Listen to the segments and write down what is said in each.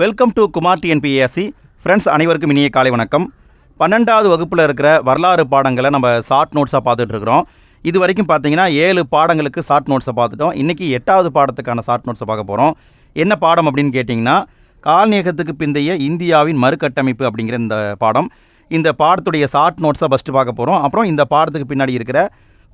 Welcome to Kumar TNPSC friends அனைவருக்கும் இனிய காலை வணக்கம். பன்னெண்டாவது வகுப்பில் இருக்கிற வரலாறு பாடங்களை நம்ம ஷார்ட் நோட்ஸாக பார்த்துட்ருக்குறோம் இது வரைக்கும் பார்த்தீங்கன்னா ஏழு பாடங்களுக்கு ஷார்ட் நோட்ஸை பார்த்துட்டோம். இன்றைக்கி எட்டாவது பாடத்துக்கான ஷார்ட் நோட்ஸை பார்க்க போகிறோம் என்ன பாடம் அப்படின்னு கேட்டிங்கன்னா கால்நேகத்துக்கு பிந்தைய இந்தியாவின் மறுகட்டமைப்பு அப்படிங்கிற இந்த பாடம். இந்த பாடத்துடைய ஷார்ட் நோட்ஸை ஃபஸ்ட்டு பார்க்க போகிறோம் அப்புறம் இந்த பாடத்துக்கு பின்னாடி இருக்கிற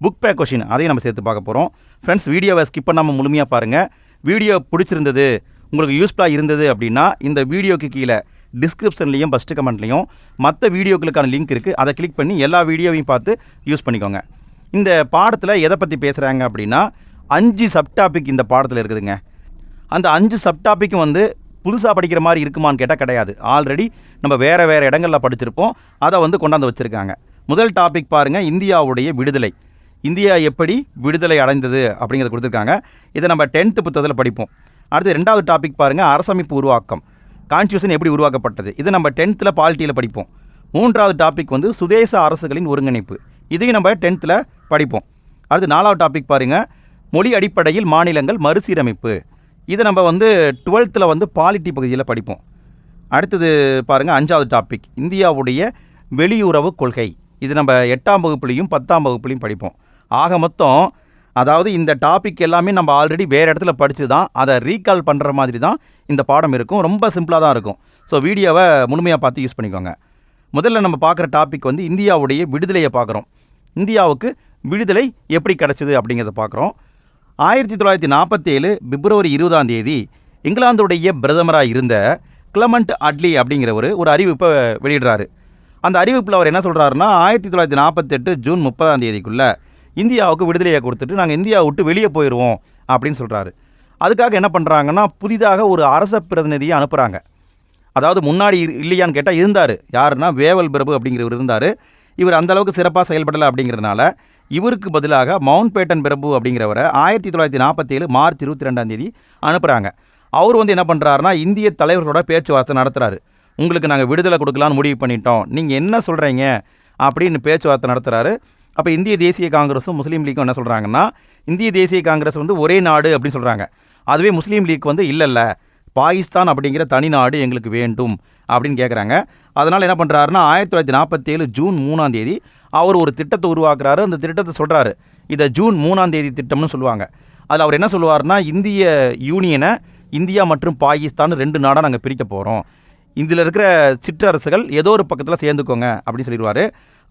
புக் பேக் கொஷின் அதையும் நம்ம சேர்த்து பார்க்க போகிறோம் ஃப்ரெண்ட்ஸ் வீடியோவை ஸ்கிப் பண்ணாமல் முழுமையாக பாருங்கள் வீடியோ பிடிச்சிருந்தது உங்களுக்கு யூஸ்ஃபுல்லாக இருந்தது அப்படின்னா இந்த வீடியோக்கு கீழே டிஸ்கிரிப்ஷன்லேயும் ஃபஸ்ட்டு கமெண்ட்லேயும் மற்ற வீடியோக்களுக்கான லிங்க் இருக்குது அதை கிளிக் பண்ணி எல்லா வீடியோவையும் பார்த்து யூஸ் பண்ணிக்கோங்க. இந்த பாடத்தில் எதை பற்றி பேசுகிறாங்க அப்படின்னா அஞ்சு சப்டாபிக் இந்த பாடத்தில் இருக்குதுங்க. அந்த அஞ்சு சப்டாபிக்கும் வந்து புதுசாக படிக்கிற மாதிரி இருக்குமான்னு கேட்டால் கிடையாது. ஆல்ரெடி நம்ம வேறு வேறு இடங்களில் படிச்சிருப்போம். அதை வந்து கொண்டாந்து வச்சுருக்காங்க. முதல் டாபிக் பாருங்கள் இந்தியாவுடைய விடுதலை. இந்தியா எப்படி விடுதலை அடைந்தது அப்படிங்கிறத கொடுத்துருக்காங்க. இதை நம்ம டென்த்து புத்தகத்தில் படிப்போம். அடுத்து ரெண்டாவது டாபிக் பாருங்கள் அரசமைப்பு உருவாக்கம். கான்ஸ்டியூஷன் எப்படி உருவாக்கப்பட்டது? இது நம்ம டென்த்தில் பாலிட்டியில் படிப்போம். மூன்றாவது டாபிக் வந்து சுதேச அரசுகளின் ஒருங்கிணைப்பு. இதையும் நம்ம டென்த்தில் படிப்போம். அடுத்து நாலாவது டாபிக் பாருங்கள் மொழி அடிப்படையில் மாநிலங்கள் மறுசீரமைப்பு. இதை நம்ம வந்து டுவெல்த்தில் வந்து பாலிட்டி பகுதியில் படிப்போம். அடுத்தது பாருங்கள் அஞ்சாவது டாபிக் இந்தியாவுடைய வெளியுறவு கொள்கை. இது நம்ம எட்டாம் வகுப்புலையும் பத்தாம் வகுப்புலையும் படிப்போம். ஆக மொத்தம் அதாவது இந்த டாபிக் எல்லாமே நம்ம ஆல்ரெடி வேறு இடத்துல படித்து தான் அதை ரீகால் பண்ணுற மாதிரி தான் இந்த பாடம் இருக்கும். ரொம்ப சிம்பிளாக தான் இருக்கும். ஸோ வீடியோவை முழுமையாக பார்த்து யூஸ் பண்ணிக்கோங்க. முதல்ல நம்ம பார்க்குற டாபிக் வந்து இந்தியாவுடைய விடுதலையை பார்க்குறோம். இந்தியாவுக்கு விடுதலை எப்படி கிடச்சிது அப்படிங்கிறத பார்க்குறோம். ஆயிரத்தி தொள்ளாயிரத்தி நாற்பத்தேழு பிப்ரவரி இருபதாம் தேதி இங்கிலாந்துடைய பிரதமராக இருந்த கிளமண்ட் அட்லி அப்படிங்கிறவர் ஒரு அறிவிப்பை வெளியிடுறாரு. அந்த அறிவிப்பில் அவர் என்ன சொல்கிறாருன்னா ஆயிரத்தி தொள்ளாயிரத்தி நாற்பத்தெட்டு ஜூன் முப்பதாம் தேதிக்குள்ளே இந்தியாவுக்கு விடுதலையை கொடுத்துட்டு நாங்கள் இந்தியாவை விட்டு வெளியே போயிடுவோம் அப்படின்னு சொல்கிறாரு அதுக்காக என்ன பண்ணுறாங்கன்னா புதிதாக ஒரு அரச பிரதிநிதியை அனுப்புகிறாங்க அதாவது முன்னாடி இல்லையான்னு கேட்டால் இருந்தார். யாருன்னா வேவல் பிரபு அப்படிங்கிறவர் இருந்தார். இவர் அந்த அளவுக்கு சிறப்பாக செயல்படலை அப்படிங்கிறதுனால இவருக்கு பதிலாக மவுண்ட் பேட்டன் பிரபு அப்படிங்கிறவரை ஆயிரத்தி தொள்ளாயிரத்தி நாற்பத்தி ஏழு மார்ச் இருபத்தி ரெண்டாம் தேதி அனுப்புகிறாங்க அவர் வந்து என்ன பண்ணுறாருன்னா இந்திய தலைவர்களோட பேச்சுவார்த்தை நடத்துகிறாரு உங்களுக்கு நாங்கள் விடுதலை கொடுக்கலான்னு முடிவு பண்ணிட்டோம். நீங்கள் என்ன சொல்கிறீங்க அப்படின்னு பேச்சுவார்த்தை நடத்துகிறாரு அப்போ இந்திய தேசிய காங்கிரஸும் முஸ்லீம் லீக்கும் என்ன சொல்கிறாங்கன்னா இந்திய தேசிய காங்கிரஸ் வந்து ஒரே நாடு அப்படின்னு சொல்கிறாங்க அதுவே முஸ்லீம் லீக் வந்து இல்லைல்ல பாகிஸ்தான் அப்படிங்கிற தனி நாடு எங்களுக்கு வேண்டும் அப்படின்னு கேட்குறாங்க அதனால் என்ன பண்ணுறாருன்னா ஆயிரத்தி தொள்ளாயிரத்தி நாற்பத்தேழு ஜூன் மூணாம் தேதி அவர் ஒரு திட்டத்தை உருவாக்குறாரு. அந்த திட்டத்தை சொல்கிறாரு இதை ஜூன் மூணாம் தேதி திட்டம்னு சொல்லுவாங்க. அதில் அவர் என்ன சொல்லுவார்னா இந்திய யூனியனை இந்தியா மற்றும் பாகிஸ்தான் ரெண்டு நாடாக நாங்கள் பிரிக்க போகிறோம் இதில் இருக்கிற சிற்றரசுகள் ஏதோ ஒரு பக்கத்தில் சேர்ந்துக்கோங்க அப்படின்னு சொல்லிடுவார்.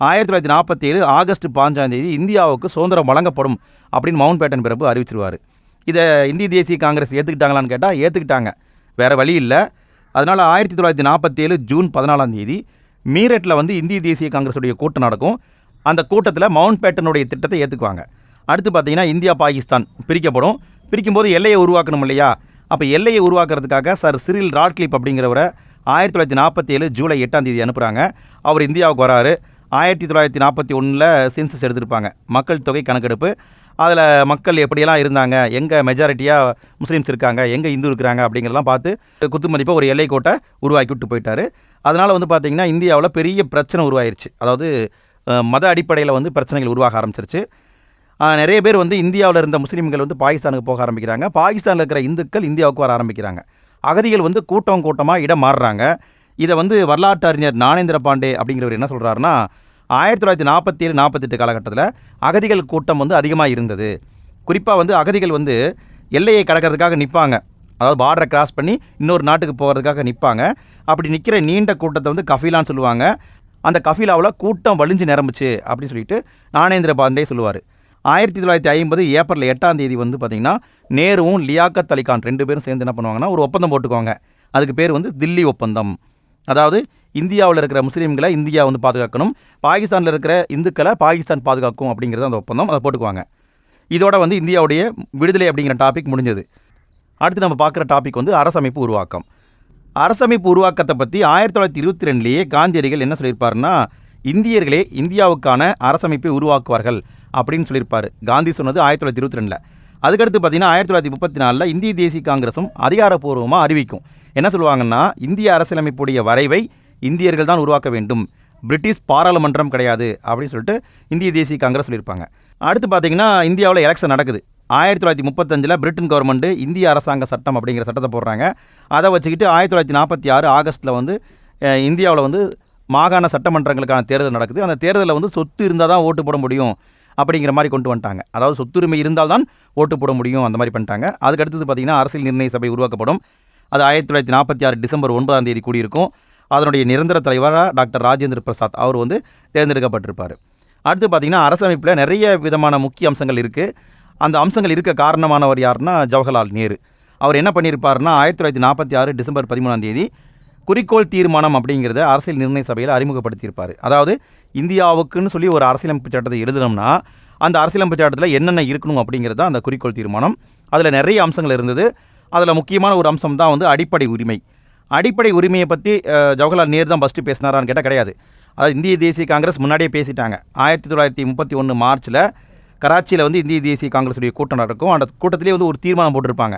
ஆயிரத்தி தொள்ளாயிரத்தி நாற்பத்தி ஏழு ஆகஸ்ட் பாஞ்சாம் தேதி இந்தியாவுக்கு சுதந்திரம் வழங்கப்படும் அப்படின்னு மவுண்ட் பேட்டன் பிறப்பு அறிவிச்சிருவார். இதை இந்திய தேசிய காங்கிரஸ் ஏற்றுக்கிட்டாங்களான்னு கேட்டால் ஏற்றுக்கிட்டாங்க வேறு வழி இல்லை. அதனால் ஆயிரத்தி தொள்ளாயிரத்தி நாற்பத்தேழு ஜூன் பதினாலாம் தேதி மீரட்டில் வந்து இந்திய தேசிய காங்கிரஸுடைய கூட்டம் நடக்கும். அந்த கூட்டத்தில் மவுண்ட் பேட்டனுடைய திட்டத்தை ஏற்றுக்குவாங்க அடுத்து பார்த்தீங்கன்னா இந்தியா பாகிஸ்தான் பிரிக்கப்படும். பிரிக்கும்போது எல்லையை உருவாக்கணும் இல்லையா? அப்போ எல்லையை உருவாக்குறதுக்காக சார் சிறில் ராட்கிளிப் அப்படிங்கிறவரை ஆயிரத்தி தொள்ளாயிரத்தி நாற்பத்தி ஏழு ஜூலை எட்டாம் தேதி அனுப்புகிறாங்க அவர் இந்தியாவுக்கு வராரு. ஆயிரத்தி தொள்ளாயிரத்தி நாற்பத்தி ஒன்றில் சென்சஸ் எடுத்திருப்பாங்க. மக்கள் தொகை கணக்கெடுப்பு. அதில் மக்கள் எப்படியெல்லாம் இருந்தாங்க? எங்கே மெஜாரிட்டியாக முஸ்லீம்ஸ் இருக்காங்க? எங்கே இந்து இருக்கிறாங்க? அப்படிங்கிறலாம் பார்த்து குத்து மதிப்பாக ஒரு எல்லை கோட்டை உருவாக்கி விட்டு போயிட்டார். அதனால் வந்து பார்த்திங்கன்னா இந்தியாவில் பெரிய பிரச்சனை உருவாயிருச்சு. அதாவது மத அடிப்படையில் வந்து பிரச்சனைகள் உருவாக ஆரம்பிச்சிருச்சு. நிறைய பேர் வந்து இந்தியாவில் இருந்த முஸ்லீம்கள் வந்து பாகிஸ்தானுக்கு போக ஆரம்பிக்கிறாங்க. பாகிஸ்தானில் இருக்கிற இந்துக்கள் இந்தியாவுக்கு வர ஆரம்பிக்கிறாங்க. அகதிகள் வந்து கூட்டம் கூட்டமாக இடம் மாறுறாங்க. இதை வந்து வரலாற்று அறிஞர் ஞானேந்திர பாண்டே அப்படிங்கிறவர் என்ன சொல்கிறாருன்னா ஆயிரத்தி தொள்ளாயிரத்தி நாற்பத்தி ஏழு நாற்பத்தெட்டு காலகட்டத்தில் அகதிகள் கூட்டம் வந்து அதிகமாக இருந்தது. குறிப்பாக வந்து அகதிகள் வந்து எல்லையை கடக்கிறதுக்காக நிற்பாங்க அதாவது பார்டரை கிராஸ் பண்ணி இன்னொரு நாட்டுக்கு போகிறதுக்காக நிற்பாங்க அப்படி நிற்கிற நீண்ட கூட்டத்தை வந்து கஃபீலான்னு சொல்லுவாங்க. அந்த கஃபீலாவில் கூட்டம் வலிஞ்சு நிரம்புச்சு அப்படின்னு சொல்லிட்டு ஞானேந்திர பாண்டே சொல்லுவார். ஆயிரத்தி தொள்ளாயிரத்தி ஐம்பது ஏப்ரல் எட்டாம் தேதி வந்து பார்த்திங்கன்னா நேருவும் லியாக்கத் அலிகான் ரெண்டு பேரும் சேர்ந்து என்ன பண்ணுவாங்கன்னா ஒரு ஒப்பந்தம் போட்டுக்குவாங்க. அதுக்கு பேர் வந்து தில்லி ஒப்பந்தம். அதாவது இந்தியாவில் இருக்கிற முஸ்லீம்களை இந்தியா வந்து பாதுகாக்கணும் பாகிஸ்தானில் இருக்கிற இந்துக்களை பாகிஸ்தான் பாதுகாக்கும் அப்படிங்கிறது அந்த ஒப்பந்தம். அதை போட்டுக்குவாங்க. இதோட வந்து இந்தியாவுடைய விடுதலை அப்படிங்கிற டாபிக் முடிஞ்சது. அடுத்து நம்ம பார்க்குற டாபிக் வந்து அரசமைப்பு உருவாக்கம். அரசமைப்பு உருவாக்கத்தை பற்றி ஆயிரத்தி தொள்ளாயிரத்தி இருபத்தி ரெண்டுலேயே காந்தியடிகள் என்ன சொல்லியிருப்பாருன்னா இந்தியர்களே இந்தியாவுக்கான அரசமைப்பை உருவாக்குவார்கள் அப்படின்னு சொல்லியிருப்பார். காந்தி சொன்னது ஆயிரத்தி தொள்ளாயிரத்தி இருபத்தி ரெண்டில். அதுக்கடுத்து பார்த்தீங்கன்னா ஆயிரத்தி தொள்ளாயிரத்தி முப்பத்தி நாலில் இந்திய தேசிய காங்கிரஸும் அதிகாரப்பூர்வமாக அறிவிக்கும். என்ன சொல்லுவாங்கன்னா இந்திய அரசியலமைப்புடைய வரைவை இந்தியர்கள் தான் உருவாக்க வேண்டும். பிரிட்டிஷ் பாராளுமன்றம் கிடையாது அப்படின்னு சொல்லிட்டு இந்திய தேசிய காங்கிரஸ் சொல்லியிருப்பாங்க. அடுத்து பார்த்தீங்கன்னா இந்தியாவில் எலெக்ஷன் நடக்குது. ஆயிரத்தி தொள்ளாயிரத்தி முப்பத்தஞ்சில் பிரிட்டன் கவர்மெண்ட்டு இந்திய அரசாங்க சட்டம் அப்படிங்கிற சட்டத்தை போடுறாங்க. அதை வச்சுக்கிட்டு ஆயிரத்தி தொள்ளாயிரத்தி நாற்பத்தி ஆறு ஆகஸ்ட்டில் வந்து இந்தியாவில் வந்து மாகாண சட்டமன்றங்களுக்கான தேர்தல் நடக்குது. அந்த தேர்தலில் வந்து சொத்து இருந்தால் தான் ஓட்டு போட முடியும் அப்படிங்கிற மாதிரி கொண்டு வந்துட்டாங்க. அதாவது சொத்துரிமை இருந்தால் தான் ஓட்டு போட முடியும் அந்த மாதிரி பண்ணிட்டாங்க. அதுக்கடுத்தது பார்த்திங்கன்னா அரசியல் நிர்ணய சபை உருவாக்கப்படும். அது ஆயிரத்தி தொள்ளாயிரத்தி நாற்பத்தி ஆறு டிசம்பர் ஒன்பதாம் தேதி கூடியிருக்கும். அதனுடைய நிரந்தர தலைவராக டாக்டர் ராஜேந்திர பிரசாத் அவர் வந்து தேர்ந்தெடுக்கப்பட்டிருப்பார். அடுத்து பார்த்திங்கன்னா அரசமைப்பில் நிறைய விதமான முக்கிய அம்சங்கள் இருக்குது அந்த அம்சங்கள் இருக்க காரணமானவர் யாருன்னா ஜவஹர்லால் நேரு. அவர் என்ன பண்ணியிருப்பார்னா ஆயிரத்தி தொள்ளாயிரத்தி நாற்பத்தி ஆறு டிசம்பர் பதிமூணாம் தேதி குறிக்கோள் தீர்மானம் அப்படிங்கிறத அரசியல் நிர்ணய சபையில் அறிமுகப்படுத்தியிருப்பார். அதாவது இந்தியாவுக்குன்னு சொல்லி ஒரு அரசியலமைப்பு சட்டத்தை எழுதணும்னா அந்த அரசியலமைப்பு சட்டத்தில் என்னென்ன இருக்கணும் அப்படிங்கிறது தான் அந்த குறிக்கோள் தீர்மானம். அதில் நிறைய அம்சங்கள் இருந்தது. அதில் முக்கியமான ஒரு அம்சம் தான் வந்து அடிப்படை உரிமை. அடிப்படை உரிமையை பற்றி ஜவஹர்லால் நேரு தான் ஃபஸ்ட்டு பேசினாரான்னு கேட்டால் கிடையாது. அதாவது இந்திய தேசிய காங்கிரஸ் முன்னாடியே பேசிட்டாங்க. ஆயிரத்தி தொள்ளாயிரத்தி முப்பத்தி ஒன்று மார்ச்சில் கராச்சியில் வந்து இந்திய தேசிய காங்கிரஸுடைய கூட்டம் நடக்கும். அந்த கூட்டத்திலே வந்து ஒரு தீர்மானம் போட்டிருப்பாங்க.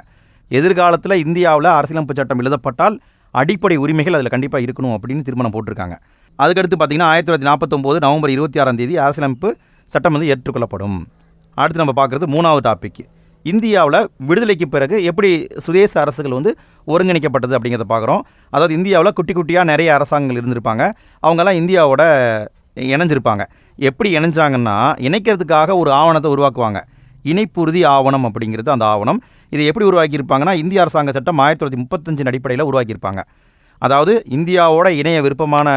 எதிர்காலத்தில் இந்தியாவில் அரசியலமைப்பு சட்டம் எழுதப்பட்டால் அடிப்படை உரிமைகள் அதில் கண்டிப்பாக இருக்கணும் அப்படின்னு தீர்மானம் போட்டிருக்காங்க. அதுக்கடுத்து பார்த்தீங்கன்னா ஆயிரத்தி தொள்ளாயிரத்தி நாற்பத்தொம்போது நவம்பர் இருபத்தி ஆறாம் தேதி அரசியலமைப்பு சட்டம் வந்து ஏற்றுக்கொள்ளப்படும். அடுத்து நம்ம பார்க்குறது மூணாவது டாபிக் இந்தியாவில் விடுதலைக்கு பிறகு எப்படி சுதேச அரசுகள் வந்து ஒருங்கிணைக்கப்பட்டது அப்படிங்கிறத பார்க்குறோம். அதாவது இந்தியாவில் குட்டி குட்டியாக நிறைய அரசாங்கங்கள் இருந்திருப்பாங்க. அவங்கெல்லாம் இந்தியாவோட இணைஞ்சிருப்பாங்க. எப்படி இணைஞ்சாங்கன்னா இணைக்கிறதுக்காக ஒரு ஆவணத்தை உருவாக்குவாங்க. இணைப்புறுதி ஆவணம் அப்படிங்கிறது அந்த ஆவணம். இதை எப்படி உருவாக்கியிருப்பாங்கன்னா இந்திய அரசாங்க சட்டம் ஆயிரத்தி தொள்ளாயிரத்தி முப்பத்தஞ்சின் அடிப்படையில் உருவாக்கியிருப்பாங்க. அதாவது இந்தியாவோட இணைய விருப்பமான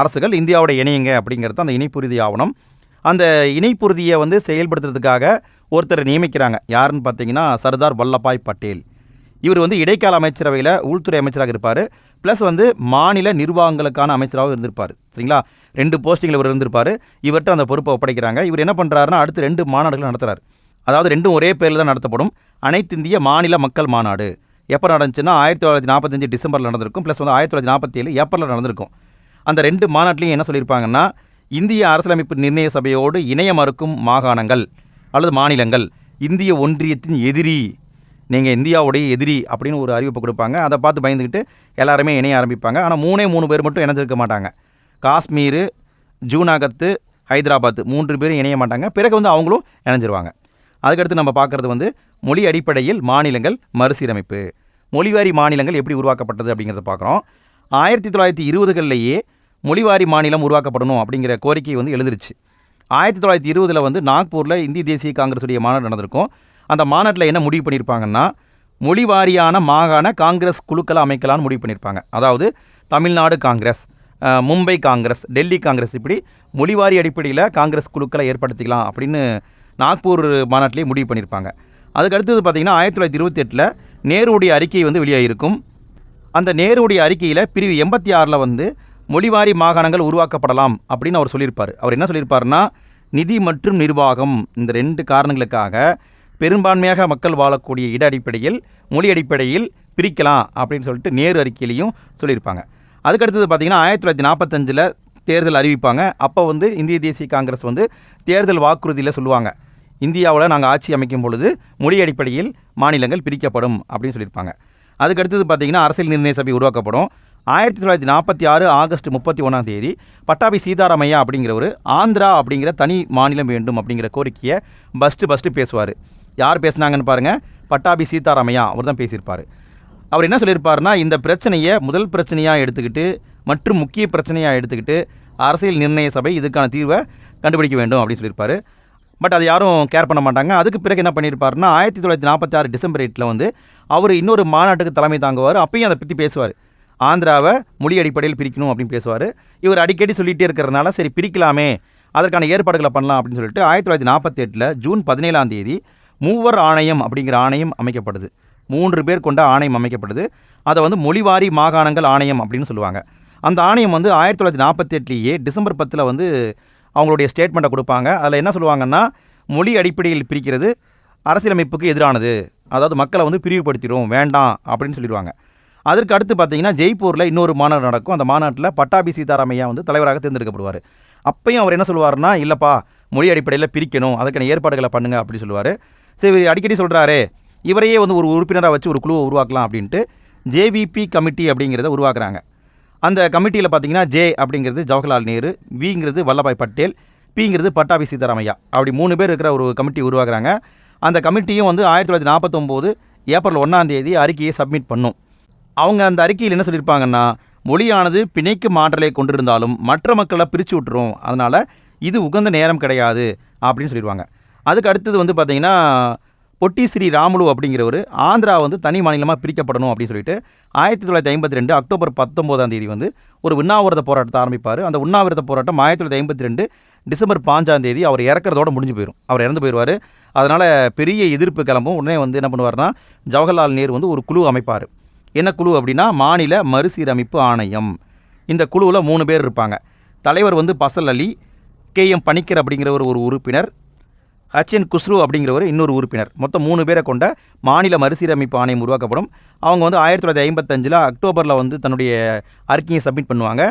அரசுகள் இந்தியாவோட இணையுங்க அப்படிங்கிறது அந்த இணைப்புறுதி ஆவணம். அந்த இணைப்புறுதியை வந்து செயல்படுத்துறதுக்காக ஒருத்தரை நியமிக்கிறாங்க. யாருன்னு பார்த்தீங்கன்னா சர்தார் வல்லபாய் பட்டேல். இவர் வந்து இடைக்கால அமைச்சரவையில் உள்துறை அமைச்சராக இருப்பார். ப்ளஸ் வந்து மாநில நிர்வாகங்களுக்கான அமைச்சராகவும் இருந்திருப்பார். சரிங்களா? ரெண்டு போஸ்டிங்கில் இவர் இருந்திருப்பார். இவர்கிட்ட அந்த பொறுப்பை ஒப்படைக்கிறாங்க. இவர் என்ன பண்ணுறாருன்னா அடுத்து ரெண்டு மாநாடுகள் நடத்துகிறார் அதாவது ரெண்டும் ஒரே பேரில் தான் நடத்தப்படும். அனைத்து இந்திய மாநில மக்கள் மாநாடு. எப்போ நடந்துச்சுன்னா ஆயிரத்தி தொள்ளாயிரத்தி நாற்பத்தஞ்சு டிசம்பரில் நடந்திருக்கும். ப்ளஸ் வந்து ஆயிரத்தி தொள்ளாயிரத்தி நாற்பத்தி ஏழு ஏப்ரலில் நடந்திருக்கும். அந்த ரெண்டு மாநாட்டிலையும் என்ன சொல்லியிருப்பாங்கன்னா இந்திய அரசியலமைப்பு நிர்ணய சபையோடு இணைய மறுக்கும் மாகாணங்கள். அல்லது மாநிலங்கள் இந்திய ஒன்றியத்தின் எதிரி நீங்கள் இந்தியாவுடைய எதிரி அப்படின்னு ஒரு அறிவிப்பு கொடுப்பாங்க. அதை பார்த்து பயந்துக்கிட்டு எல்லாருமே இணைய ஆரம்பிப்பாங்க. ஆனால் மூணே மூணு பேர் மட்டும் இணைஞ்சிருக்க மாட்டாங்க. காஷ்மீர் ஜூனாகத்து ஹைதராபாத் மூன்று பேரும் இணைய மாட்டாங்க. பிறகு வந்து அவங்களும் இணைஞ்சிருவாங்க. அதுக்கடுத்து நம்ம பார்க்குறது வந்து மொழி அடிப்படையில் மாநிலங்கள் மறுசீரமைப்பு. மொழிவாரி மாநிலங்கள் எப்படி உருவாக்கப்பட்டது அப்படிங்கிறத பார்க்குறோம். ஆயிரத்தி தொள்ளாயிரத்தி இருபதுகள்லேயே மொழிவாரி மாநிலம் உருவாக்கப்படணும் அப்படிங்கிற கோரிக்கை வந்து எழுதிருச்சு ஆயிரத்தி தொள்ளாயிரத்தி இருபதில் வந்து நாக்பூரில் இந்திய தேசிய காங்கிரஸுடைய மாநாடு நடந்திருக்கும். அந்த மாநாட்டில் என்ன முடிவு பண்ணியிருப்பாங்கன்னா மொழி வாரியான மாகாண காங்கிரஸ் குழுக்களை அமைக்கலாம்னு முடிவு பண்ணியிருப்பாங்க அதாவது தமிழ்நாடு காங்கிரஸ் மும்பை காங்கிரஸ் டெல்லி காங்கிரஸ் இப்படி மொழிவாரி அடிப்படையில் காங்கிரஸ் குழுக்களை ஏற்படுத்திக்கலாம் அப்படின்னு நாக்பூர் மாநாட்டிலே முடிவு பண்ணியிருப்பாங்க அதுக்கு அடுத்தது பார்த்திங்கன்னா ஆயிரத்தி தொள்ளாயிரத்தி இருபத்தி எட்டில் நேருடைய அறிக்கை வந்து வெளியாகிருக்கும் அந்த நேருடைய அறிக்கையில் பிரிவு எண்பத்தி ஆறில் வந்து மொழிவாரி மாகாணங்கள் உருவாக்கப்படலாம் அப்படின்னு அவர் சொல்லியிருப்பார். அவர் என்ன சொல்லியிருப்பாருன்னா நிதி மற்றும் நிர்வாகம் இந்த ரெண்டு காரணங்களுக்காக பெரும்பான்மையாக மக்கள் வாழக்கூடிய இட அடிப்படையில் மொழி அடிப்படையில் பிரிக்கலாம் அப்படின்னு சொல்லிட்டு நேரு அறிக்கையிலையும் சொல்லியிருப்பாங்க. அதுக்கடுத்தது பார்த்திங்கன்னா ஆயிரத்தி தொள்ளாயிரத்தி நாற்பத்தஞ்சில் தேர்தல் அறிவிப்பாங்க. அப்போ வந்து இந்திய தேசிய காங்கிரஸ் வந்து தேர்தல் வாக்குறுதியில் சொல்லுவாங்க. இந்தியாவில் நாங்கள் ஆட்சி அமைக்கும் பொழுது மொழி அடிப்படையில் மாநிலங்கள் பிரிக்கப்படும் அப்படின்னு சொல்லியிருப்பாங்க. அதுக்கடுத்தது பார்த்திங்கன்னா பார்த்தீங்கன்னா அரசியல் நிர்ணய சபை உருவாக்கப்படும். ஆயிரத்தி தொள்ளாயிரத்தி நாற்பத்தி ஆறு ஆகஸ்ட் முப்பத்தி ஒன்றாம் தேதி பட்டாபி சீதாராமையா அப்படிங்கிற ஒரு ஆந்திரா அப்படிங்கிற தனி மாநிலம் வேண்டும் அப்படிங்கிற கோரிக்கையை ஃபஸ்ட்டு ஃபஸ்ட்டு பேசுவார். யார் பேசுனாங்கன்னு பாருங்கள் பட்டாபி சீதாராமையா அவர் தான் பேசியிருப்பார். அவர் என்ன சொல்லியிருப்பாருன்னா இந்த பிரச்சனையை முதல் பிரச்சனையாக எடுத்துக்கிட்டு மற்றும் முக்கிய பிரச்சனையாக எடுத்துக்கிட்டு அரசியல் நிர்ணய சபை இதுக்கான தீர்வை கண்டுபிடிக்க வேண்டும் அப்படின்னு சொல்லியிருப்பார். பட் அது யாரும் கேர் பண்ண மாட்டாங்க. அதுக்கு பிறகு என்ன பண்ணியிருப்பாருன்னா ஆயிரத்தி தொள்ளாயிரத்தி நாற்பத்தி ஆறு டிசம்பர் எட்டில் வந்து அவர் இன்னொரு மாநாட்டுக்கு தலைமை தாங்குவார். அப்பயும் அதை பற்றி பேசுவார். ஆந்திராவை மொழி அடிப்படையில் பிரிக்கணும் அப்படின்னு பேசுவார். இவர் அடிக்கடி சொல்லிகிட்டே இருக்கிறதுனால சரி பிரிக்கலாமே அதற்கான ஏற்பாடுகளை பண்ணலாம் அப்படின்னு சொல்லிட்டு ஆயிரத்தி தொள்ளாயிரத்தி நாற்பத்தி எட்டில் ஜூன் பதினேழாம் தேதி மூவர் ஆணையம் அப்படிங்கிற ஆணையம் அமைக்கப்படுது. மூன்று பேர் கொண்ட ஆணையம் அமைக்கப்படுது. அதை வந்து மொழிவாரி மாகாணங்கள் ஆணையம் அப்படின்னு சொல்லுவாங்க. அந்த ஆணையம் வந்து ஆயிரத்தி தொள்ளாயிரத்தி நாற்பத்தி எட்டுலேயே டிசம்பர் பத்தில் வந்து அவங்களுடைய ஸ்டேட்மெண்ட்டை கொடுப்பாங்க. அதில் என்ன சொல்லுவாங்கன்னா மொழி அடிப்படையில் பிரிக்கிறது அரசியலமைப்புக்கு எதிரானது. அதாவது மக்களை வந்து பிரிவுபடுத்திடும் வேண்டாம். அப்படின்னு சொல்லிடுவாங்க. அதற்கு அடுத்து பார்த்தீங்கன்னா ஜெய்ப்பூரில் இன்னொரு மாநாடு நடக்கும். அந்த மாநாட்டில் பட்டாபி சீதாராமையா வந்து தலைவராக தேர்ந்தெடுக்கப்படுவார். அப்பையும் அவர் என்ன சொல்லுவாருன்னா இல்லைப்பா மொழி அடிப்படையில் பிரிக்கணும். அதுக்கான ஏற்பாடுகளை பண்ணுங்க அப்படின்னு சொல்லுவார். சரி அடிக்கடி சொல்கிறாரே இவரையே வந்து ஒரு உறுப்பினராக வச்சு ஒரு குழுவை உருவாக்கலாம் அப்படின்ட்டு ஜேவிபி கமிட்டி அப்படிங்கிறத உருவாக்குறாங்க. அந்த கமிட்டியில் பார்த்தீங்கன்னா ஜே அப்படிங்கிறது ஜவஹர்லால் நேரு விங்கிறது வல்லபாய் பட்டேல் பிங்கிறது பட்டாபி சீதாராமையா அப்படி மூணு பேர் இருக்கிற ஒரு கமிட்டி உருவாக்குறாங்க. அந்த கமிட்டியும் வந்து ஆயிரத்தி தொள்ளாயிரத்தி நாற்பத்தொம்போது ஏப்ரல் ஒன்றாம் தேதி அறிக்கையை சப்மிட் பண்ணும். அவங்க அந்த அறிக்கையில் என்ன சொல்லியிருப்பாங்கன்னா மொழியானது பிணைக்கும் ஆற்றலை கொண்டிருந்தாலும் மற்ற மக்களை பிரித்து விட்டுரும். அதனால் இது உகந்த நேரம் கிடையாது. அப்படின்னு சொல்லிடுவாங்க அதுக்கு அடுத்தது வந்து பார்த்திங்கன்னா பொட்டி ஸ்ரீ ராமுலு அப்படிங்கிறவர் ஆந்திரா வந்து தனி மாநிலமாக பிரிக்கப்படணும் அப்படின்னு சொல்லிட்டு ஆயிரத்தி தொள்ளாயிரத்தி ஐம்பத்தி ரெண்டு அக்டோபர் பத்தொம்போதாம் தேதி வந்து ஒரு உண்ணாவிரத போராட்டத்தை ஆரம்பிப்பார். அந்த உண்ணாவிரத போராட்டம் ஆயிரத்தி தொள்ளாயிரத்தி ஐம்பத்தி ரெண்டு டிசம்பர் பாஞ்சாம் தேதி அவர் இறக்கிறதோட முடிஞ்சு போயிடும் அவர் இறந்து போயிடுவார். அதனால் பெரிய எதிர்ப்பு கிளம்பும். உடனே வந்து என்ன பண்ணுவார்னா ஜவஹர்லால் நேரு வந்து ஒரு குழு அமைப்பார். என்ன குழு அப்படின்னா மாநில மறுசீரமைப்பு ஆணையம். இந்த குழுவில் மூணு பேர் இருப்பாங்க. தலைவர் வந்து பசல் அலி கே எம் பணிக்கர் அப்படிங்கிறவர் ஒரு உறுப்பினர் ஹச்என் குஸ்ரு அப்படிங்கிறவர் இன்னொரு உறுப்பினர். மொத்தம் மூணு பேரை கொண்ட மாநில மறுசீரமைப்பு ஆணையம் உருவாக்கப்படும். அவங்க வந்து ஆயிரத்தி தொள்ளாயிரத்தி ஐம்பத்தஞ்சில் அக்டோபரில் வந்து தன்னுடைய அறிக்கையை சப்மிட் பண்ணுவாங்க.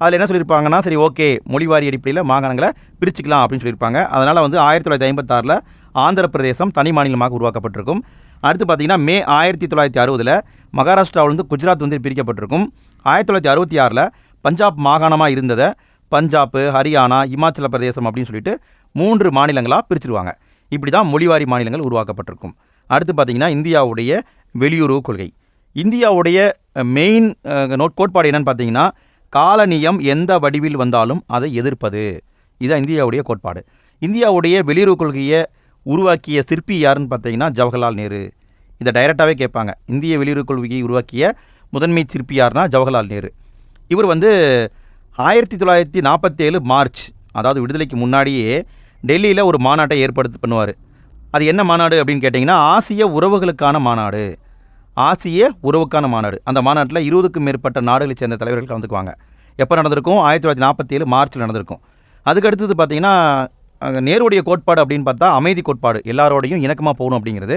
அதில் என்ன சொல்லியிருப்பாங்கன்னா சரி ஓகே மொழிவாரி அடிப்படையில் மாகாணங்களை பிரிச்சுக்கலாம் அப்படின்னு சொல்லியிருப்பாங்க. அதனால் வந்து ஆயிரத்தி தொள்ளாயிரத்தி ஐம்பத்தாறில் ஆந்திர பிரதேசம் தனி மாநிலமாக உருவாக்கப்பட்டிருக்கும். அடுத்து பார்த்தீங்கன்னா மே ஆயிரத்தி தொள்ளாயிரத்தி அறுபதில் மகாராஷ்டிராவிலிருந்து குஜராத் வந்து பிரிக்கப்பட்டிருக்கும். ஆயிரத்தி தொள்ளாயிரத்தி அறுபத்தி ஆறில் பஞ்சாப் மாகாணமாக இருந்ததை பஞ்சாப் ஹரியானா இமாச்சல பிரதேசம் அப்படின்னு சொல்லிட்டு மூன்று மாநிலங்களாக பிரிச்சிருவாங்க. இப்படி தான் மொழிவாரி மாநிலங்கள் உருவாக்கப்பட்டிருக்கும். அடுத்து பார்த்தீங்கன்னா இந்தியாவுடைய வெளியுறவு கொள்கை. இந்தியாவுடைய மெயின் நோட் கோட்பாடு என்னென்னு பார்த்தீங்கன்னா காலனியம் எந்த வடிவில் வந்தாலும் அதை எதிர்ப்பது. இதுதான் இந்தியாவுடைய கோட்பாடு. இந்தியாவுடைய வெளியுறவு கொள்கையை உருவாக்கிய சிற்பி யாருன்னு பார்த்தீங்கன்னா ஜவஹர்லால் நேரு. இதை டைரெக்டாகவே கேட்பாங்க. இந்திய வெளியுறவு கொள்கையை உருவாக்கிய முதன்மை சிற்பி யாருன்னா ஜவஹர்லால் நேரு. இவர் வந்து ஆயிரத்தி தொள்ளாயிரத்தி நாற்பத்தேழு மார்ச் அதாவது விடுதலைக்கு முன்னாடியே டெல்லியில் ஒரு மாநாட்டை ஏற்படுத்தி பண்ணுவார். அது என்ன மாநாடு அப்படின்னு கேட்டிங்கன்னா ஆசிய உறவுகளுக்கான மாநாடு. ஆசிய உறவுக்கான மாநாடு. அந்த மாநாட்டில் இருபதுக்கும் மேற்பட்ட நாடுகளைச் சேர்ந்த தலைவர்கள் கலந்துக்குவாங்க. எப்போ நடந்திருக்கும்? ஆயிரத்தி தொள்ளாயிரத்தி நாற்பத்தேழு மார்ச்சில் நடந்திருக்கும். அதுக்கு அடுத்தது பார்த்திங்கன்னா நேருடைய கோட்பாடு அப்படின்னு பார்த்தா அமைதி கோட்பாடு எல்லாரோடையும் இணக்கமாக போகணும் அப்படிங்கிறது.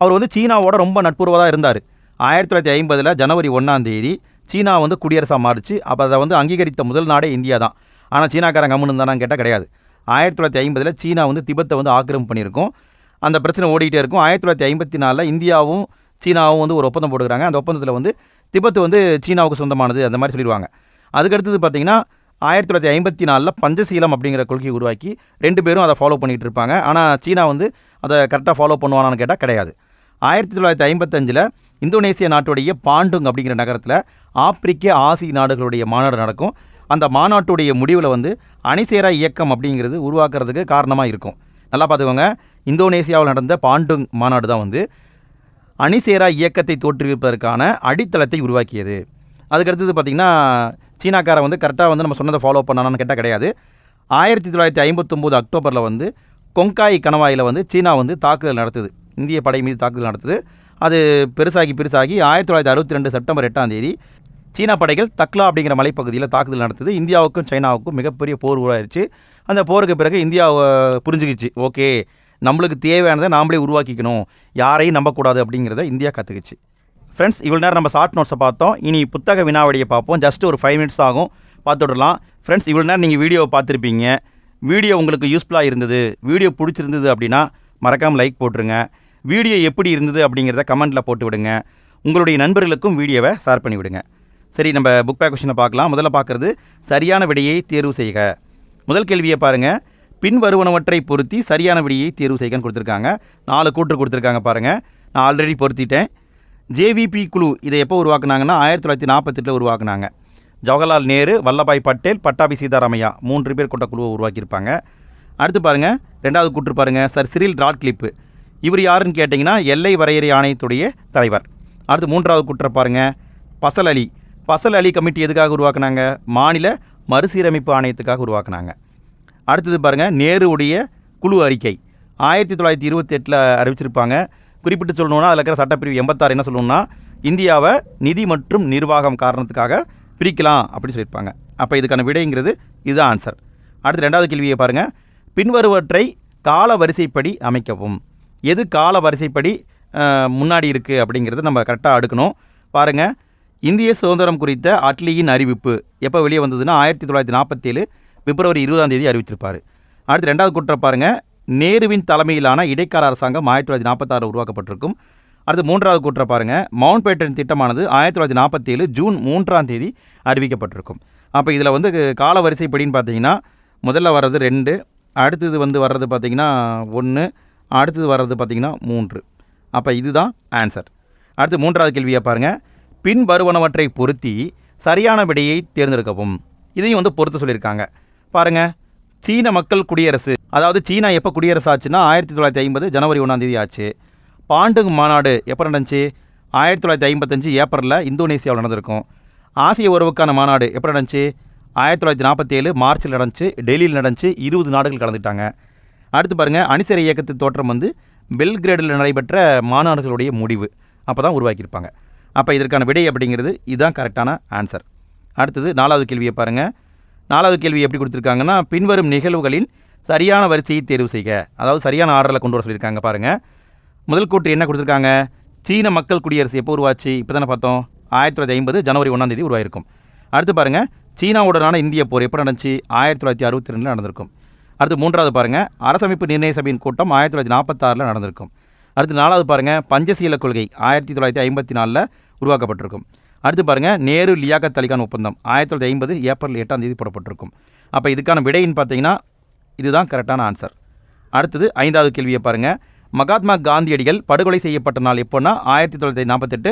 அவர் வந்து சீனாவோட ரொம்ப நட்புறவாக இருந்தார். ஆயிரத்தி தொள்ளாயிரத்தி ஐம்பதில் ஜனவரி ஒன்றாம் தேதி சீனா வந்து குடியரசாக மாறிச்சு. அப்போ அதை வந்து அங்கீகரித்த முதல் நாடே இந்தியா தான். ஆனால் சீனாக்காரன் கம்முன்னு இருந்தானான்னு கேட்டால் கிடையாது. ஆயிரத்தி தொள்ளாயிரத்தி ஐம்பதில் சீனா வந்து திபெத்தை வந்து ஆக்கிரமிப்பு பண்ணியிருக்கும். அந்த பிரச்சனை ஓடிக்கிட்டே இருக்கும். ஆயிரத்தி தொள்ளாயிரத்தி ஐம்பத்தி நாலில் இந்தியாவும் சீனாவும் வந்து ஒரு ஒப்பந்தம் போட்டுக்கிறாங்க. அந்த ஒப்பந்தத்தில் வந்து திபத்து வந்து சீனாவுக்கு சொந்தமானது அந்த மாதிரி சொல்லிடுவாங்க. அதுக்கடுத்தது பார்த்திங்கன்னா ஆயிரத்தி தொள்ளாயிரத்தி ஐம்பத்தி நாலில் பஞ்சசீலம் அப்படிங்கிற கொள்கையை உருவாக்கி ரெண்டு பேரும் அதை ஃபாலோ பண்ணிகிட்டு இருப்பாங்க. ஆனால் சீனா வந்து அதை கரெக்டாக ஃபாலோ பண்ணுவானான்னு கேட்டால் கிடையாது. ஆயிரத்தி தொள்ளாயிரத்தி ஐம்பத்தஞ்சில் இந்தோனேசிய நாட்டுடைய பாண்டுங் அப்படிங்கிற நகரத்தில் ஆப்பிரிக்க ஆசிய நாடுகளுடைய மாநாடு நடக்கும். அந்த மாநாட்டுடைய முடிவில் வந்து அணிசேரா இயக்கம் அப்படிங்கிறது உருவாக்குறதுக்கு காரணமாக இருக்கும். நல்லா பார்த்துக்கோங்க. இந்தோனேசியாவில் நடந்த பாண்டுங் மாநாடு தான் வந்து அணிசேரா இயக்கத்தை தோற்றுவிப்பதற்கான அடித்தளத்தை உருவாக்கியது. அதுக்கடுத்தது பார்த்திங்கன்னா சீனாக்காரை வந்து கரெக்டாக வந்து நம்ம சொன்னதை ஃபாலோ பண்ணணும்னு கேட்டால் கிடையாது. ஆயிரத்தி தொள்ளாயிரத்தி ஐம்பத்தொம்போது அக்டோபரில் வந்து கொங்காய் கணவாயில் வந்து சீனா வந்து தாக்குதல் நடத்துது. இந்திய படை மீது தாக்குதல் நடத்துது. அது பெருசாகி பெருசாகி ஆயிரத்தி தொள்ளாயிரத்தி அறுபத்தி ரெண்டு செப்டம்பர் எட்டாம் தேதி சீனா படைகள் தக்லா அப்படிங்கிற மலைப்பகுதியில் தாக்குதல் நடத்துது. இந்தியாவுக்கும் சைனாவுக்கும் மிகப்பெரிய போர் உருவாயிருச்சு. அந்த போருக்கு பிறகு இந்தியா புரிஞ்சுக்கிச்சு. ஓகே நம்மளுக்கு தேவையானதை நாமளே உருவாக்கிக்கணும். யாரையும் நம்பக்கூடாது அப்படிங்கிறத இந்தியா கற்றுக்குச்சு ஃப்ரெண்ட்ஸ் இவ்வளோ நேரம் நம்ம ஷார்ட் நோட்ஸை பார்த்தோம். இனி புத்தக வினாவடியை பார்ப்போம். ஜஸ்ட் ஒரு ஃபைவ் மினிட்ஸ் ஆகும். பார்த்துடலாம். ஃப்ரெண்ட்ஸ் இவ்வளோ நேரம் நீங்கள் வீடியோவை பார்த்துருப்பீங்க. வீடியோ உங்களுக்கு யூஸ்ஃபுல்லாக இருந்தது. வீடியோ பிடிச்சிருந்தது அப்படின்னா மறக்காமல் லைக் போட்டுருங்க. வீடியோ எப்படி இருந்தது அப்படிங்கிறத கமெண்ட்டில் போட்டு விடுங்க. உங்களுடைய நண்பர்களுக்கும் வீடியோவை ஷேர் பண்ணி விடுங்க. சரி நம்ம புக் பேக் கொஷினை பார்க்கலாம். முதல்ல பார்க்குறது சரியான விடையை தேர்வு செய்க. முதல் கேள்வியை பாருங்கள் பின் வருவனவற்றை பொருத்தி சரியான விடையை தேர்வு செய்கன்னு கொடுத்துருக்காங்க. நாலு கூற்று கொடுத்துருக்காங்க பாருங்கள் நான் ஆல்ரெடி பொருத்திட்டேன். ஜேவிபி குழு இதை எப்போ உருவாக்குனாங்கன்னா ஆயிரத்தி தொள்ளாயிரத்தி நாற்பத்தெட்டில் உருவாக்குனாங்க. ஜவஹர்லால் நேரு வல்லபாய் பட்டேல் பட்டாபி சீதாராமையா மூன்று பேர் கொண்ட குழுவை உருவாக்கியிருப்பாங்க. அடுத்து பாருங்கள் ரெண்டாவது கூற்று பாருங்கள் சர் சிரில் ராட்கிளிப்பு. இவர் யாருன்னு கேட்டிங்கன்னா எல்லை வரையறை ஆணையத்துடைய தலைவர். அடுத்து மூன்றாவது கூற்றை பாருங்கள் பசல் அலி. பசல் அலி கமிட்டி எதுக்காக உருவாக்குனாங்க? மாநில மறுசீரமைப்பு ஆணையத்துக்காக உருவாக்குனாங்க. அடுத்தது பாருங்கள் நேருவுடைய குழு அறிக்கை. ஆயிரத்தி தொள்ளாயிரத்தி இருபத்தெட்டில் அறிவிச்சிருப்பாங்க. குறிப்பிட்டு சொல்லணும்னா அதில் இருக்கிற சட்டப்பிரிவு எண்பத்தாறு என்ன சொல்லணும்னா இந்தியாவை நிதி மற்றும் நிர்வாகம் காரணத்துக்காக பிரிக்கலாம் அப்படின்னு சொல்லியிருப்பாங்க. அப்போ இதுக்கான விடைங்கிறது இதுதான் ஆன்சர் அடுத்து ரெண்டாவது கேள்வியை பாருங்கள் பின்வருவற்றை கால வரிசைப்படி அமைக்கவும். எது கால வரிசைப்படி முன்னாடி இருக்குது அப்படிங்கிறது நம்ம கரெக்டாக அடுக்கணும். பாருங்கள் இந்திய சுதந்திரம் குறித்த அட்லியின் அறிவிப்பு எப்போ வெளியே வந்ததுன்னா ஆயிரத்தி தொள்ளாயிரத்தி நாற்பத்தேழு பிப்ரவரி இருபதாம் தேதி அறிவிச்சிருப்பார். அடுத்து ரெண்டாவது குற்றம் பாருங்கள் நேருவின் தலைமையிலான இடைக்கால அரசாங்கம் ஆயிரத்தி தொள்ளாயிரத்தி நாற்பத்தாறு உருவாக்கப்பட்டிருக்கும். அடுத்து மூன்றாவது கூற்றை பாருங்கள் மவுண்ட் பேட்டன் திட்டமானது ஆயிரத்தி தொள்ளாயிரத்தி நாற்பத்தேழு ஜூன் மூன்றாம் தேதி அறிவிக்கப்பட்டிருக்கும். அப்போ இதில் வந்து கால வரிசைப்படின்னு பார்த்தீங்கன்னா முதல்ல வர்றது ரெண்டு அடுத்தது வந்து வர்றது பார்த்தீங்கன்னா ஒன்று அடுத்தது வர்றது பார்த்திங்கன்னா மூன்று. அப்போ இதுதான் ஆன்சர். அடுத்து மூன்றாவது கேள்வியை பாருங்கள் பின் வருவனவற்றை பொருத்தி சரியான விடையை தேர்ந்தெடுக்கவும். இதையும் வந்து பொறுத்து சொல்லியிருக்காங்க. பாருங்கள் சீன மக்கள் குடியரசு அதாவது சீனா எப்போ குடியரசு ஆச்சுன்னா ஆயிரத்தி தொள்ளாயிரத்தி ஐம்பது ஜனவரி ஒன்றாம் தேதி ஆச்சு. பாண்டுங் மாநாடு எப்போ நடந்துச்சு? ஆயிரத்தி தொள்ளாயிரத்தி ஐம்பத்தஞ்சு ஏப்ரலில் இந்தோனேசியாவில் நடந்திருக்கும். ஆசிய உறவுக்கான மாநாடு எப்போ நடந்துச்சு? ஆயிரத்தி தொள்ளாயிரத்தி நாற்பத்தேழு மார்ச்சில் நடந்துச்சு டெல்லியில் நடந்துச்சு இருபது நாடுகள் கலந்துட்டாங்க அடுத்து பாருங்கள் அணிசரை இயக்கத்தின் தோற்றம் வந்து பெல்கிரேடில் நடைபெற்ற மாநாடுகளுடைய முடிவு. அப்போ தான் உருவாக்கியிருப்பாங்க. அப்போ இதற்கான விடை அப்படிங்கிறது இதுதான் கரெக்டான ஆன்சர் அடுத்தது நாலாவது கேள்வியை பாருங்கள் நாலாவது கேள்வி எப்படி கொடுத்துருக்காங்கன்னா பின்வரும் நிகழ்வுகளின் சரியான வரிசையை தேர்வு செய்க. அதாவது சரியான ஆர்டரில் கொண்டு வர சொல்லியிருக்காங்க பாருங்கள் முதல் கூற்று என்ன கொடுத்துருக்காங்க? சீன மக்கள் குடியரசு எப்போ உருவாச்சு? இப்போ தானே பார்த்தோம். ஆயிரத்தி தொள்ளாயிரத்தி ஐம்பது ஜனவரி ஒன்றாம் தேதி உருவாயிருக்கும். அடுத்து பாருங்கள் சீனாவுடனான இந்திய போர் எப்போ நடந்துச்சு? ஆயிரத்தி தொள்ளாயிரத்தி அறுபத்தி ரெண்டில் நடந்திருக்கும். அடுத்து மூன்றாவது பாருங்கள் அரசமைப்பு நிர்ணய சபையின் கூட்டம் ஆயிரத்தி தொள்ளாயிரத்தி நாற்பத்தாறில் நடந்திருக்கும். அடுத்து நாலாவது பாருங்கள் பஞ்சசீல கொள்கை ஆயிரத்தி தொள்ளாயிரத்தி ஐம்பத்தி நாலில் உருவாக்கப்பட்டிருக்கும். அடுத்து பாருங்கள் நேரு லியாகத் அலிகான் ஒப்பந்தம் ஆயிரத்தி தொள்ளாயிரத்தி ஐம்பது ஏப்ரல் எட்டாம் தேதி போடப்பட்டிருக்கும். அப்போ இதுக்கான விடைன்னு பார்த்தீங்கன்னா இதுதான் கரெக்டான ஆன்சர். அடுத்தது ஐந்தாவது கேள்வியை பாருங்கள் மகாத்மா காந்தியடிகள் படுகொலை செய்யப்பட்ட நாள் எப்போன்னா ஆயிரத்தி தொள்ளாயிரத்தி நாற்பத்தெட்டு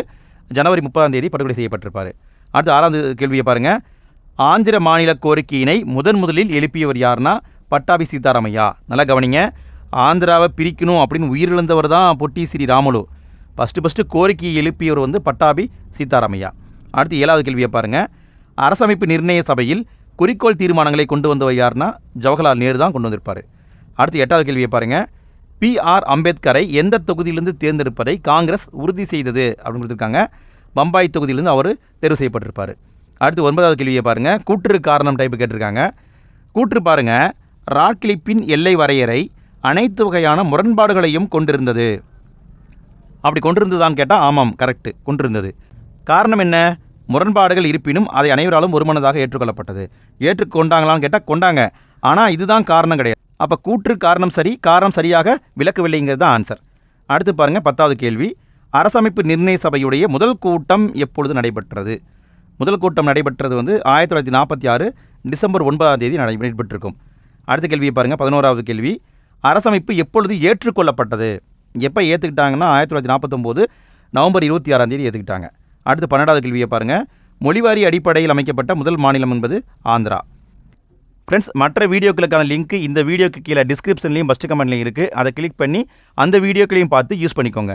ஜனவரி முப்பதாம் தேதி படுகொலை செய்யப்பட்டிருப்பார். அடுத்து ஆறாவது கேள்வியை பாருங்கள் ஆந்திர மாநில கோரிக்கையினை முதன் முதலில் எழுப்பியவர் யாருன்னா பட்டாபி சீதாராமையா. நல்லா கவனிங்க. ஆந்திராவை பிரிக்கணும் அப்படின்னு உயிரிழந்தவர் தான் பொட்டி ஸ்ரீ ராமுலு. ஃபஸ்ட்டு ஃபஸ்ட்டு கோரிக்கையை எழுப்பியவர் வந்து பட்டாபி சீதாராமையா. அடுத்து ஏழாவது கேள்வியை பாருங்கள் அரசமைப்பு நிர்ணய சபையில் குறிக்கோள் தீர்மானங்களை கொண்டு வந்தவர் யாருன்னா ஜவஹர்லால் நேரு தான் கொண்டு வந்திருப்பார். அடுத்து எட்டாவது கேள்வியை பாருங்கள் பி ஆர் அம்பேத்கரை எந்த தொகுதியிலிருந்து தேர்ந்தெடுப்பதை காங்கிரஸ் உறுதி செய்தது அப்படின்னு கொடுத்துருக்காங்க. பம்பாய் தொகுதியிலிருந்து அவர் தேர்வு செய்யப்பட்டிருப்பார். அடுத்து ஒன்பதாவது கேள்வியை பாருங்கள் கூற்று காரணம் டைப்பு கேட்டிருக்காங்க. கூற்று பாருங்கள் ராட்கிளிப்பின் எல்லை வரையறை அனைத்து வகையான முரண்பாடுகளையும் கொண்டிருந்தது. அப்படி கொண்டிருந்ததான்னு கேட்டால் ஆமாம் கரெக்டு கொண்டிருந்தது. காரணம் என்ன? முரண்பாடுகள் இருப்பினும் அதை அனைவராலும் ஒருமனதாக ஏற்றுக்கொள்ளப்பட்டது. ஏற்றுக்கொண்டாங்களான்னு கேட்டால் கொண்டாங்க. ஆனால் இதுதான் காரணம் கிடையாது. அப்போ கூற்று காரணம் சரி காரணம் சரியாக விளக்கவில்லைங்கிறது தான் ஆன்சர் அடுத்து பாருங்கள் பத்தாவது கேள்வி. அரசமைப்பு நிர்ணய சபையுடைய முதல் கூட்டம் எப்பொழுது நடைபெற்றது? முதல் கூட்டம் நடைபெற்றது வந்து ஆயிரத்தி தொள்ளாயிரத்தி நாற்பத்தி ஆறு டிசம்பர் ஒன்பதாம் தேதி நடை- நடைபெற்றிருக்கும். அடுத்த கேள்வியை பாருங்கள் பதினோராவது கேள்வி. அரசமைப்பு எப்பொழுது ஏற்றுக்கொள்ளப்பட்டது? எப்போ ஏற்றுக்கிட்டாங்கன்னா ஆயிரத்தி தொள்ளாயிரத்தி நாற்பத்தொம்போது நவம்பர் இருபத்தி ஆறாம் தேதி ஏற்றுக்கிட்டாங்க அடுத்து பன்னெண்டாவது கேள்வியை பாருங்கள் மொழிவாரி அடிப்படையில் அமைக்கப்பட்ட முதல் மாநிலம் என்பது ஆந்திரா. ஃப்ரெண்ட்ஸ் மற்ற வீடியோக்களுக்கான லிங்க் இந்த வீடியோக்கு கீழே டிஸ்கிரிப்ஷன்லையும் ஃபஸ்ட்டு கமெண்ட்லையும் இருக்குது அதை கிளிக் பண்ணி அந்த வீடியோக்களையும் பார்த்து யூஸ் பண்ணிக்கோங்க.